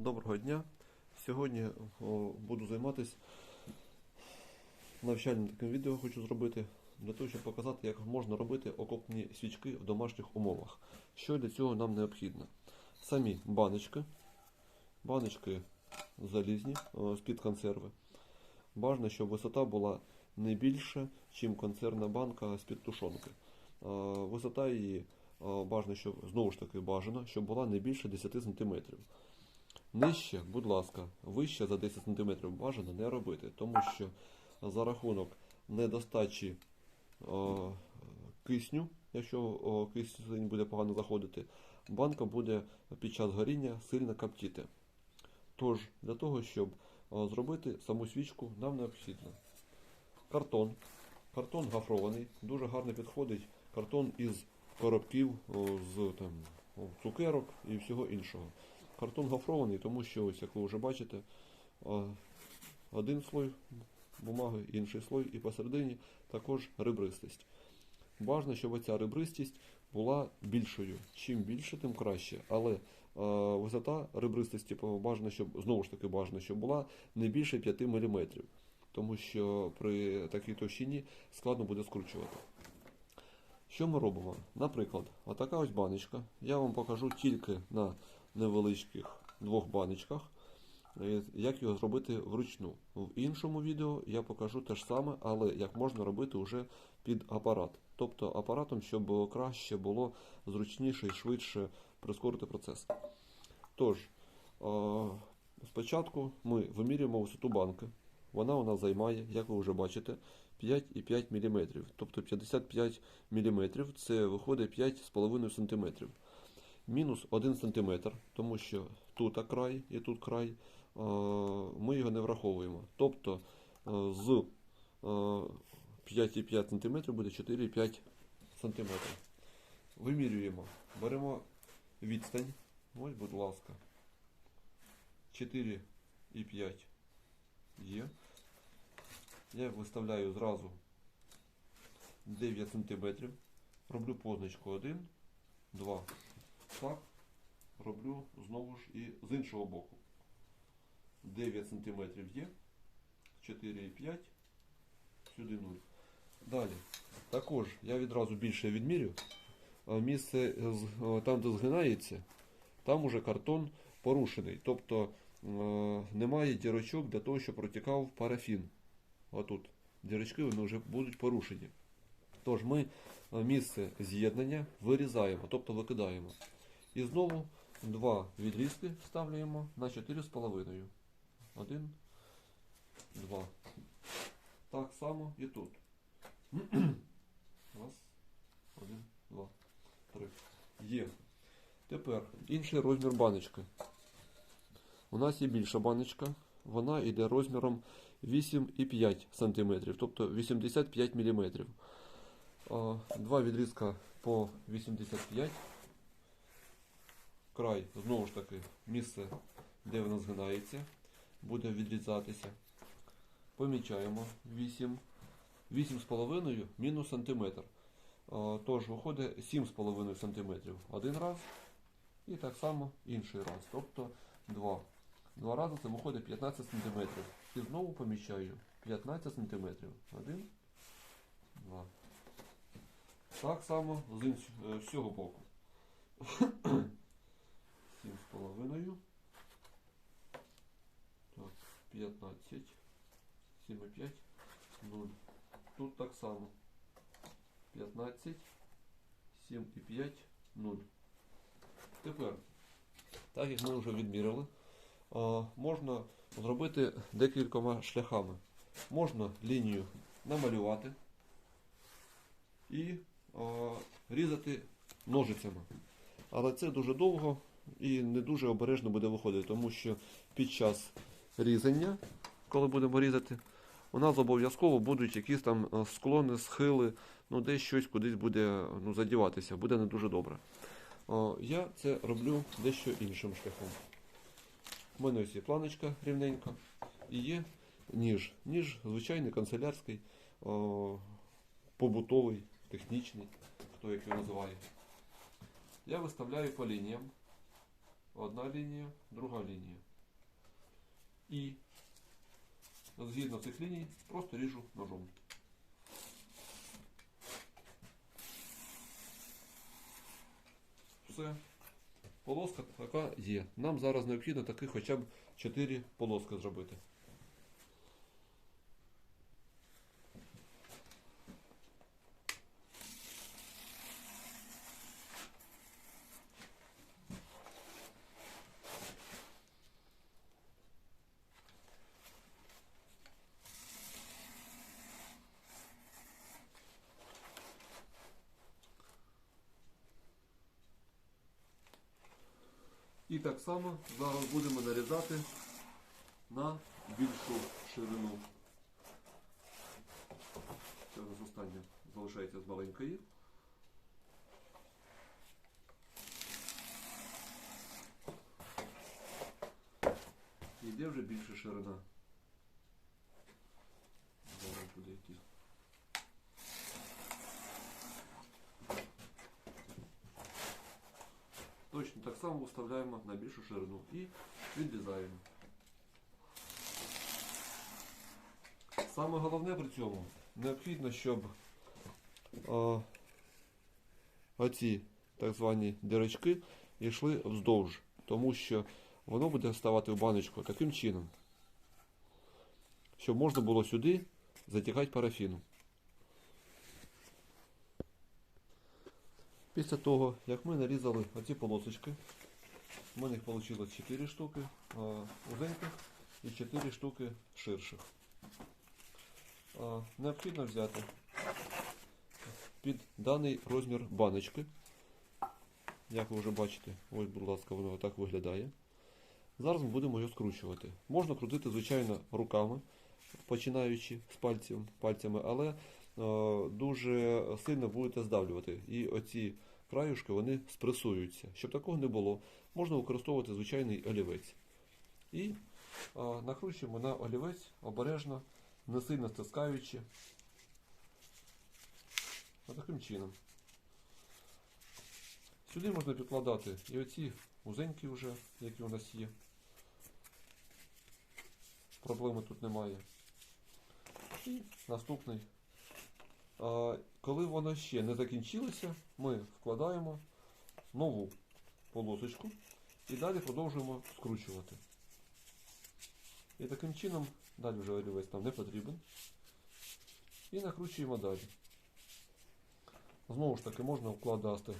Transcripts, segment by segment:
Доброго дня. Сьогодні буду займатися навчальним таким відео хочу зробити для того, щоб показати, як можна робити окопні свічки в домашніх умовах. Що для цього нам необхідно? Самі баночки, баночки залізні з-під консерви. Бажано, щоб висота була не більше, ніж консервна банка з-під тушонки. Висота її бажано, щоб знову ж таки бажано, щоб була не більше 10 см. Нижче, будь ласка, вище за 10 см бажано не робити, тому що за рахунок недостачі е, кисню, якщо о, кисень буде погано заходити, банка буде під час горіння сильно коптіти. Тож, для того, щоб е, зробити саму свічку, нам необхідно картон. Картон гофрований, дуже гарно підходить картон із коробків, о, з там, о, цукерок і всього іншого. Картон гофрований, тому що, ось, як ви вже бачите, один слой бумаги, інший слой, і посередині також ребристість. Бажано, щоб ця ребристість була більшою. Чим більше, тим краще. Але е, висота ребристості бажано, щоб знову ж таки бажано, щоб була не більше 5 мм. Тому що при такій товщині складно буде скручувати. Що ми робимо? Наприклад, отака ось баночка. Я вам покажу тільки на невеличких двох баночках, е, як його зробити вручну. В іншому відео я покажу те ж саме, але як можна робити вже під апарат. Тобто апаратом, щоб краще було зручніше і швидше прискорити процес. Тож, е, спочатку ми вимірюємо висоту банки. Вона у нас займає, як ви вже бачите, 5,5 мм. Тобто 55 мм це виходить 5,5 см. Мінус 1 см, тому що тут край і тут край, е, ми його не враховуємо. Тобто е, з е, 5,5 см буде 4,5 см. Вимірюємо. Беремо відстань. Ось, будь ласка. 4,5 є. Я виставляю зразу 9 см. Роблю позначку 1, 2. Так. Роблю знову ж і з іншого боку. 9 см є. 4,5. Сюди 0. Далі. Також я відразу більше відмірю. А Місце там, де згинається, там уже картон порушений. Тобто е, немає дірочок для того, щоб протікав парафін. Отут. Дірочки вони вже будуть порушені. Тож ми е, місце з'єднання вирізаємо, тобто викидаємо. І знову два відрізки вставляємо на 4,5. Один, два. Так само і тут. Раз, один, два, три. Є. Тепер інший розмір баночки. У нас є більша баночка. Вона йде розміром 8,5 см, тобто 85 мм. Два відрізка по 85. Край, знову ж таки, місце, де вона згинається, буде відрізатися. Помічаємо 8. 8,5 мінус сантиметр. Тож виходить 7,5 см один раз. І так само інший раз. Тобто 2. Два рази це виходить 15 см. І знову помічаю 15 см. Один, два. Так само з е, цього боку. 7,5. Так, 15. 7,5. 0. Тут так само. 15. 7,5. 0. Тепер, так як ми вже відміряли, можна зробити декількома шляхами. Можна лінію намалювати і різати ножицями. Але це дуже довго і не дуже обережно буде виходити, тому що під час різання, коли будемо різати, у нас обов'язково будуть якісь там е, склони, схили, ну десь щось кудись буде ну, задіватися, буде не дуже добре. О, я це роблю дещо іншим шляхом. У мене ось є планочка рівненька і є ніж. Ніж звичайний канцелярський, о, побутовий, технічний, хто як його називає. Я виставляю по лініям. Одна лінія, друга лінія. І згідно цих ліній просто ріжу ножом. Все. Полоска така є. Нам зараз необхідно таки хоча б 4 полоски зробити. І так само зараз будемо нарізати на більшу ширину. Це у нас останнє залишається з маленької. Іде вже більша ширина. Зараз буде йти. Точно так само вставляємо на більшу ширину і відрізаємо. Саме головне при цьому необхідно, щоб а, оці так звані дірочки йшли вздовж, тому що воно буде ставати в баночку таким чином, щоб можна було сюди затікати парафіну. Після того, як ми нарізали оці полосочки, у мене їх вийшло 4 штуки узеньких і 4 штуки ширших. Необхідно взяти під даний розмір баночки. Як ви вже бачите, ось, будь ласка, воно так виглядає. Зараз ми будемо його скручувати. Можна крутити, звичайно, руками, починаючи з пальцями, але дуже сильно будете здавлювати. І оці краюшки вони спресуються. Щоб такого не було, можна використовувати звичайний олівець. І е, накручуємо на олівець обережно, не сильно стискаючи. Таким чином. Сюди можна підкладати і оці узенькі вже, які у нас є. Проблеми тут немає. І наступний. Коли воно ще не закінчилося, ми вкладаємо нову полосочку і далі продовжуємо скручувати. І таким чином, далі вже олівець нам не потрібен. І накручуємо далі. Знову ж таки можна вкладати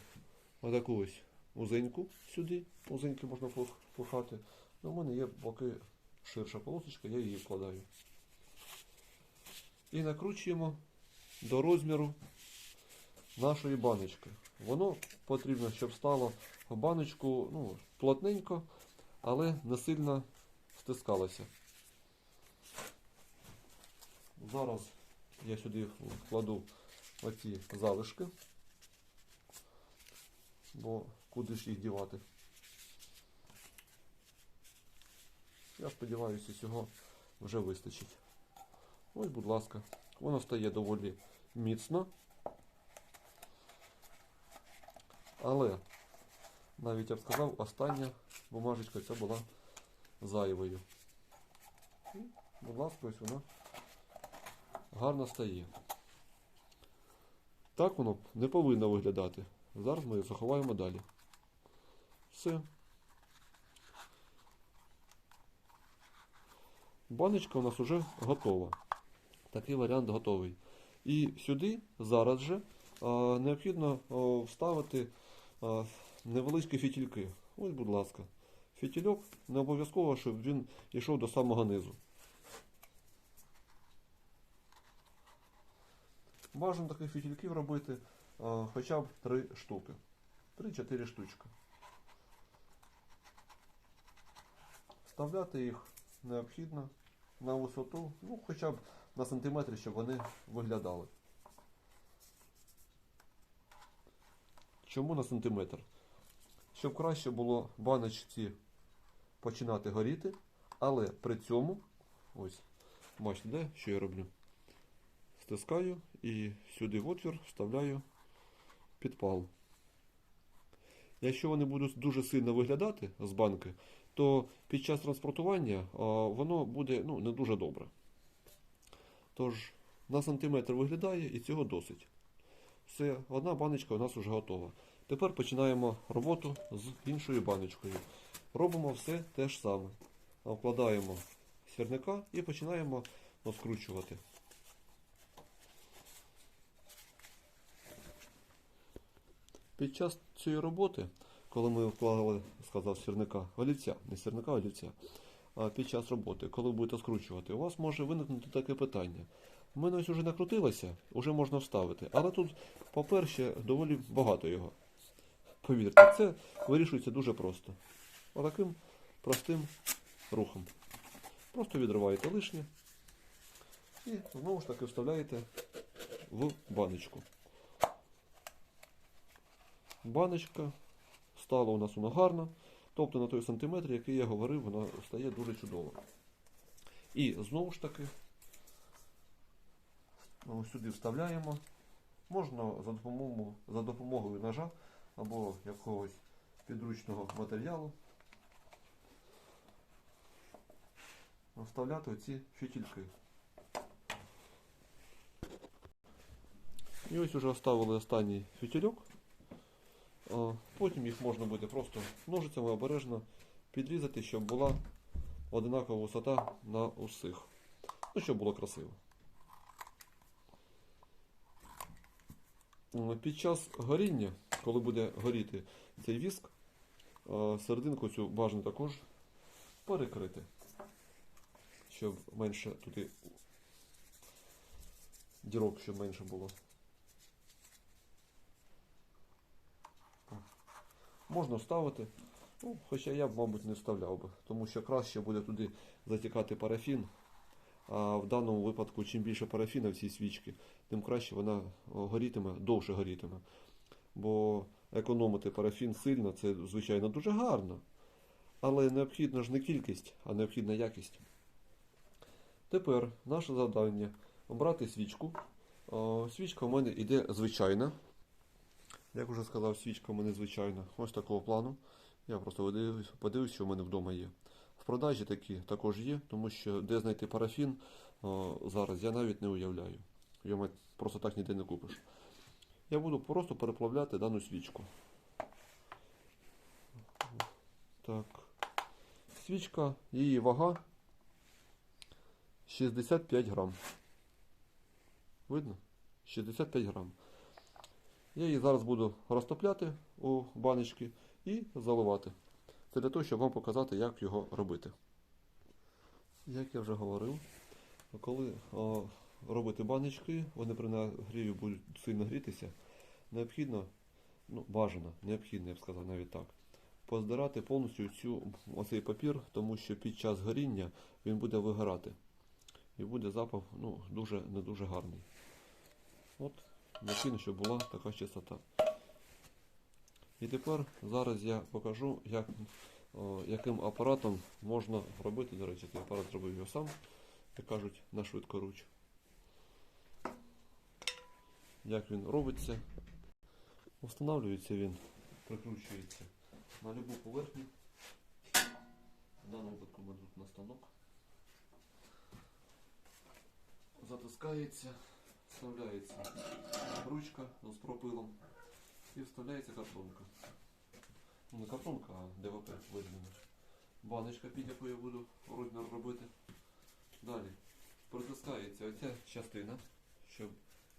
отаку ось узеньку сюди. Узеньки можна пох- пхати. Ну, у мене є поки ширша полосочка, я її вкладаю. І накручуємо до розміру нашої баночки. Воно потрібно, щоб стало в баночку ну, плотненько, але не сильно стискалося. Зараз я сюди вкладу оці залишки, бо куди ж їх дівати. Я сподіваюся, цього вже вистачить. Ось, будь ласка, воно стає доволі міцно. Але, навіть я б сказав, остання бумажечка ця була зайвою. І, будь ласка, ось вона гарно стає. Так воно не повинно виглядати. Зараз ми її заховаємо далі. Все. Баночка у нас вже готова. Такий варіант готовий. І сюди зараз же необхідно вставити невеличкі фітільки. Ось, будь ласка. Фітільок не обов'язково, щоб він йшов до самого низу. Бажано таких фітільків робити хоча б 3 штуки. 3-4 штучки. Вставляти їх необхідно на висоту, ну хоча б на сантиметр, щоб вони виглядали. Чому на сантиметр? Щоб краще було баночці починати горіти, але при цьому, ось, бачите, де, що я роблю? Стискаю і сюди в отвір вставляю підпал. Якщо вони будуть дуже сильно виглядати з банки, то під час транспортування воно буде ну, не дуже добре. Тож на сантиметр виглядає і цього досить. Все, одна баночка у нас вже готова. Тепер починаємо роботу з іншою баночкою. Робимо все те ж саме. Вкладаємо сірника і починаємо розкручувати. Під час цієї роботи, коли ми вкладали, сказав сірника, олівця, не сірника, олівця, під час роботи, коли будете скручувати, у вас може виникнути таке питання. У мене ось уже накрутилося, вже можна вставити, але тут, по-перше, доволі багато його. Повірте, це вирішується дуже просто. Отаким простим рухом. Просто відриваєте лишнє і знову ж таки вставляєте в баночку. Баночка стала у нас вона гарна, тобто на той сантиметр, який я говорив, вона стає дуже чудово. І знову ж таки ну, сюди вставляємо. Можна за допомогою, за допомогою ножа або якогось підручного матеріалу вставляти оці фітільки. І ось уже оставили останній фітільок. А, Потім їх можна буде просто ножицями обережно підрізати, щоб була одинакова висота на усіх. Ну, щоб було красиво. Під час горіння, коли буде горіти цей віск, серединку цю бажано також перекрити, щоб менше туди дірок, щоб менше було. Можна вставити, ну, хоча я б, мабуть, не вставляв би, тому що краще буде туди затікати парафін. А в даному випадку, чим більше парафіна в цій свічці, тим краще вона горітиме, довше горітиме. Бо економити парафін сильно це, звичайно, дуже гарно. Але необхідна ж не кількість, а необхідна якість. Тепер наше завдання обрати свічку. Свічка у мене йде звичайна. Як вже сказав, свічка у мене звичайна. Ось такого плану. Я просто подивився, що в мене вдома є. В продажі такі також є, тому що де знайти парафін о, зараз я навіть не уявляю. Його просто так ніде не купиш. Я буду просто переплавляти дану свічку. Так. Свічка, її вага 65 грам. Видно? 65 грам. Я її зараз буду розтопляти у баночки і заливати. Це для того, щоб вам показати, як його робити. Як я вже говорив, коли о, робити баночки, вони при нагріві будуть сильно грітися, необхідно, ну, бажано, необхідно, я б сказав навіть так, поздирати повністю цю, оцей папір, тому що під час горіння він буде вигорати. І буде запах ну, дуже, не дуже гарний. Необхідно, щоб була така чистота. І тепер зараз я покажу, як, о, яким апаратом можна робити. До речі, цей апарат зробив його сам, як кажуть, на швидкоруч. Як він робиться. Встановлюється він, прикручується на любу поверхню. В даному випадку ми тут на станок. Затискається, вставляється ручка з пропилом і вставляється картонка. Ну, не картонка, а ДВП видно. Баночка, під якою я буду розмір робити. Далі притискається оця частина, щоб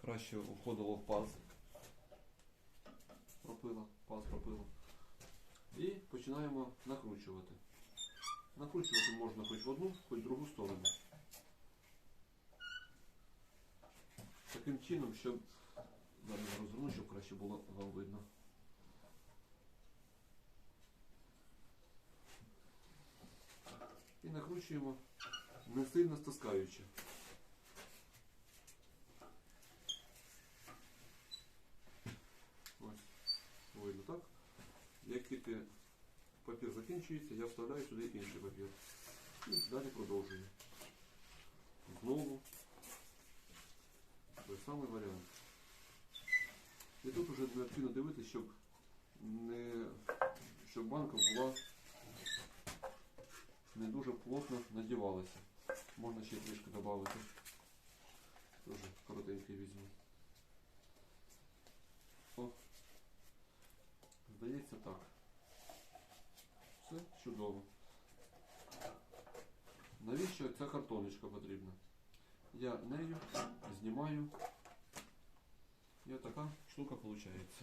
краще входило в паз. Пропила, паз пропила. І починаємо накручувати. Накручувати можна хоч в одну, хоч в другу сторону. Таким чином, щоб зараз я розверну, щоб краще було вам видно. І накручуємо не сильно стискаючи. Ось, видно так. Як тільки папір закінчується, я вставляю сюди інший папір. І далі продовжую. Знову той самий варіант. І тут вже необхідно дивитися, щоб не щоб банка була не дуже плотно надівалася. Можна ще трішки додати. Дуже коротенький візьму. О. Здається так. Все чудово. Навіщо ця картоночка потрібна? Я нею знімаю. І така штука виходить.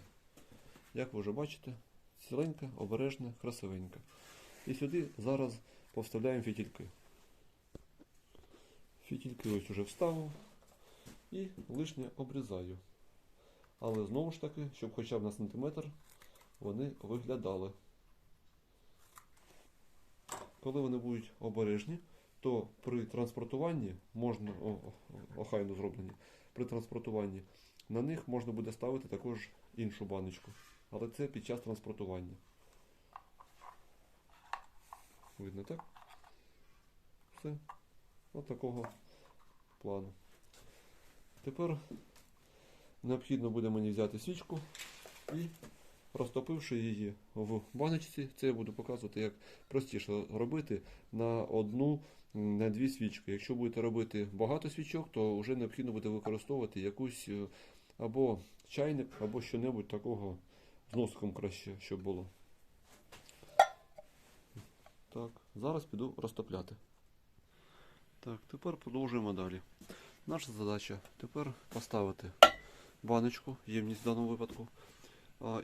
Як ви вже бачите, ціленька, обережна, красивенька. І сюди зараз повставляємо фітільки. Фітільки ось уже вставив і лишнє обрізаю. Але знову ж таки, щоб хоча б на сантиметр вони виглядали. Коли вони будуть обережні, то при транспортуванні можна, о, охайно зроблені, при транспортуванні на них можна буде ставити також іншу баночку. Але це під час транспортування. Видно, так? Все. От такого плану. Тепер необхідно буде мені взяти свічку і розтопивши її в баночці, це я буду показувати, як простіше робити на одну, на дві свічки. Якщо будете робити багато свічок, то вже необхідно буде використовувати якусь е, або чайник, або що-небудь такого з носиком краще, щоб було. Так, зараз піду розтопляти. Так, тепер продовжуємо далі. Наша задача тепер поставити баночку, ємність в даному випадку,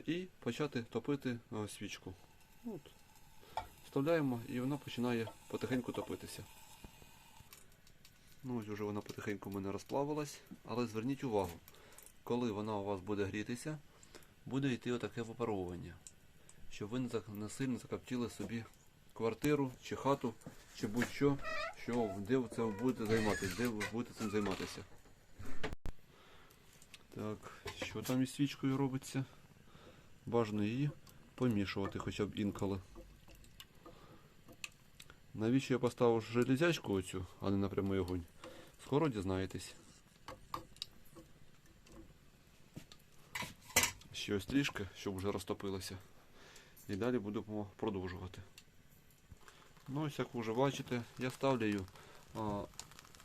і почати топити свічку. От. Вставляємо і вона починає потихеньку топитися. Ну, ось вже вона потихеньку в мене розплавилась, але зверніть увагу, коли вона у вас буде грітися, буде йти отаке випаровування, щоб ви не сильно закоптили собі квартиру чи хату, чи будь-що, що де ви це будете займатися, де ви будете цим займатися. Так, що там із свічкою робиться? Бажано її помішувати хоча б інколи. Навіщо я поставив железячку оцю, а не на огонь? Скоро дізнаєтесь. Ще ось трішки, щоб вже розтопилося. І далі будемо продовжувати. Ну, ось як ви вже бачите, я ставлю а,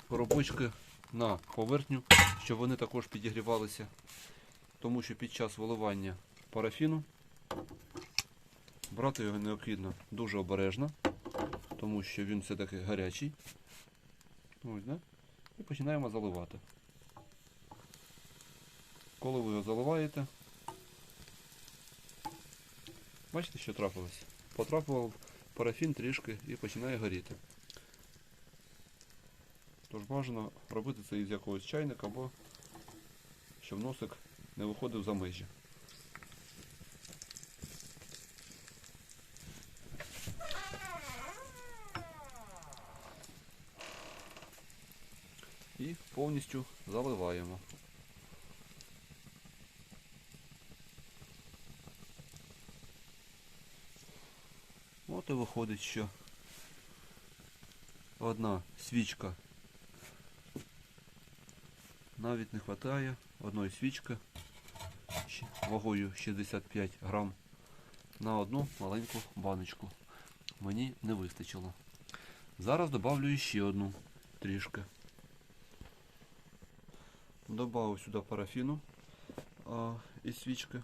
коробочки на поверхню, щоб вони також підігрівалися. Тому що під час виливання парафіну брати його необхідно дуже обережно, тому що він все-таки гарячий. Ось, да? І починаємо заливати. Коли ви його заливаєте, бачите, що трапилось? Потрапував парафін трішки і починає горіти. Тож бажано робити це із якогось чайника або щоб носик не виходив за межі. І повністю заливаємо. І виходить, що одна свічка навіть не вистачає одної свічки вагою 65 грам на одну маленьку баночку. Мені не вистачило. Зараз добавлю ще одну трішки. Добавив сюди парафіну а, із свічки.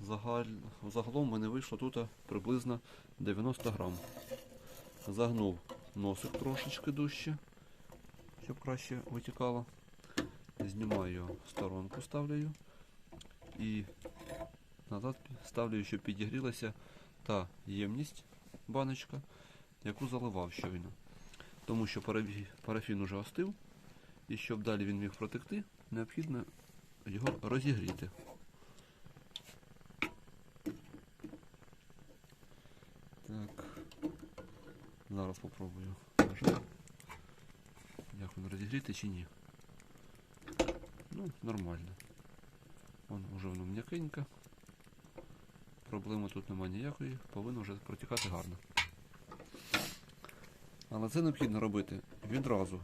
Загаль... Загалом в мене вийшло тут приблизно 90 грам. Загнув носик трошечки дужче, щоб краще витікало. Знімаю сторонку, ставлю і назад ставлю, щоб підігрілася та ємність, баночка, яку заливав щойно. Тому що парафін уже остив, і щоб далі він міг протекти, необхідно його розігріти. Зараз. Нажму. Як він розігріти чи ні. Ну, нормально. Вон уже воно м'якенько. Проблеми тут немає ніякої, повинно вже протікати гарно. Але це необхідно робити відразу.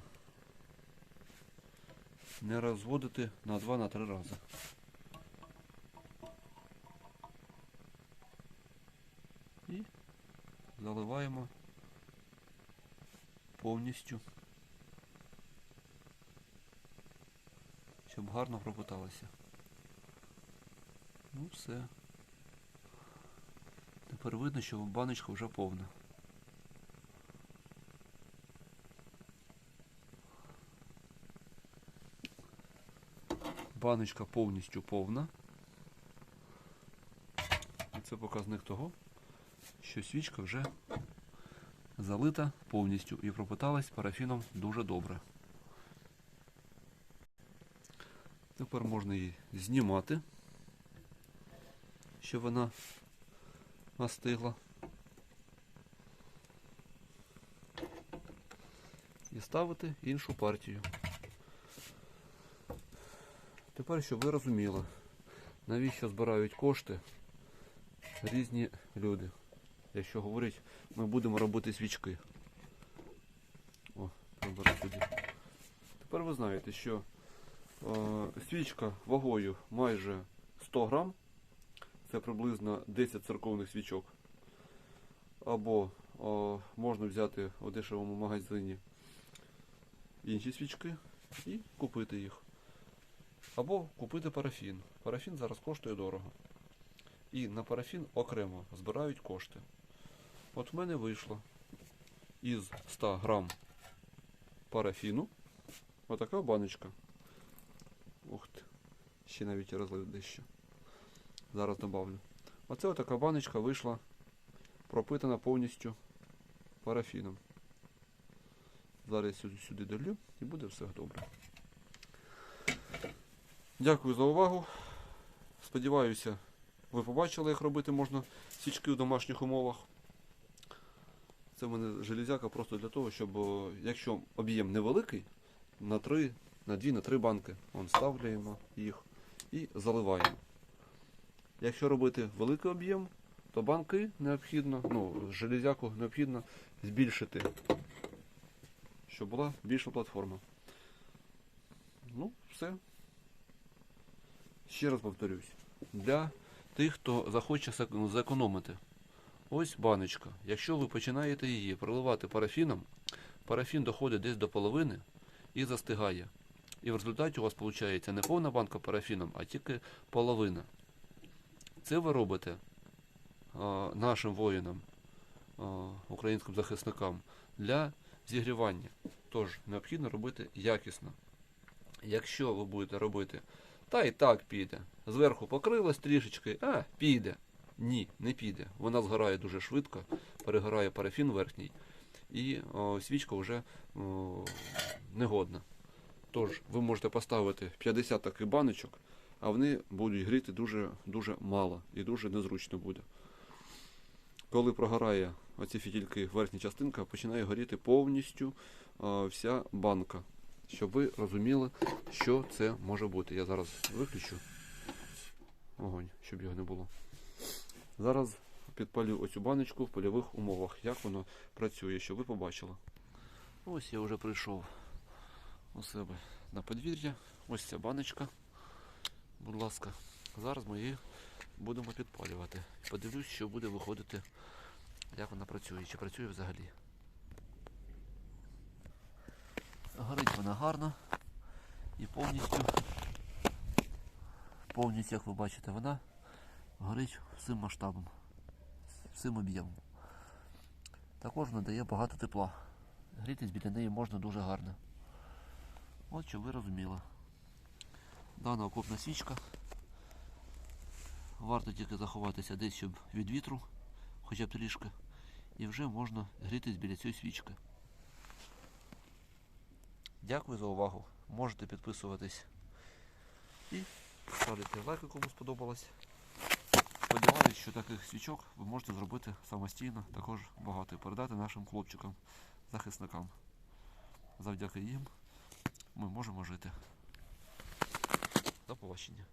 Не розводити на 2-3 рази. І заливаємо повністю. Щоб гарно пропиталося. Ну все. Тепер видно, що баночка вже повна. Баночка повністю повна. І це показник того, що свічка вже залита повністю і пропиталась парафіном дуже добре. Тепер можна її знімати, щоб вона остигла. І ставити іншу партію. Тепер, щоб ви розуміли, навіщо збирають кошти різні люди. Якщо говорить, ми будемо робити свічки. О. Тепер ви знаєте, що е, свічка вагою майже 100 грам. Це приблизно 10 церковних свічок. Або е, можна взяти у дешевому магазині інші свічки і купити їх. Або купити парафін. Парафін зараз коштує дорого. І на парафін окремо збирають кошти. От в мене вийшло із 100 грам парафіну отака баночка. Ух ти. Ще навіть розлив дещо. Зараз добавлю. Оце отака баночка вийшла пропитана повністю парафіном. Зараз я сюди, долю і буде все добре. Дякую за увагу. Сподіваюся, ви побачили, як робити можна свічки в домашніх умовах. Це в мене железяка просто для того, щоб якщо об'єм невеликий, на 3, на 2, на 3 банки Вон, ставляємо їх і заливаємо. Якщо робити великий об'єм, то банки необхідно, ну, железяку необхідно збільшити, щоб була більша платформа. Ну, все. Ще раз повторюсь. Для тих, хто захоче зекономити. Ось баночка. Якщо ви починаєте її проливати парафіном, парафін доходить десь до половини і застигає. І в результаті у вас виходить не повна банка парафіном, а тільки половина. Це ви робите а, нашим воїнам, а, українським захисникам для зігрівання. Тож необхідно робити якісно. Якщо ви будете робити, та і так піде. Зверху покрилось трішечки, а піде. Ні, не піде. Вона згорає дуже швидко, перегорає парафін верхній, і о, свічка вже о, негодна. Тож, ви можете поставити 50 таких баночок, а вони будуть гріти дуже, дуже мало і дуже незручно буде. Коли прогорає оці фітільки, верхня частинка, починає горіти повністю о, вся банка. Щоб ви розуміли, що це може бути. Я зараз виключу огонь, щоб його не було. Зараз підпалю оцю баночку в польових умовах, як воно працює, щоб ви побачили. Ось я вже прийшов у себе на подвір'я. Ось ця баночка. Будь ласка, зараз ми її будемо підпалювати. Подивлюсь, що буде виходити, як вона працює, чи працює взагалі. Горить вона гарно і повністю, повністю, як ви бачите, вона горить всім масштабом, всім об'ємом. Також надає багато тепла. Грітись біля неї можна дуже гарно. От щоб ви розуміли. Дана окопна свічка. Варто тільки заховатися десь щоб від вітру, хоча б трішки, і вже можна грітись біля цієї свічки. Дякую за увагу. Можете підписуватись і ставити лайки, кому сподобалось. Сподіваюсь, що таких свічок ви можете зробити самостійно, також багато і передати нашим хлопчикам, захисникам. Завдяки їм ми можемо жити. До побачення.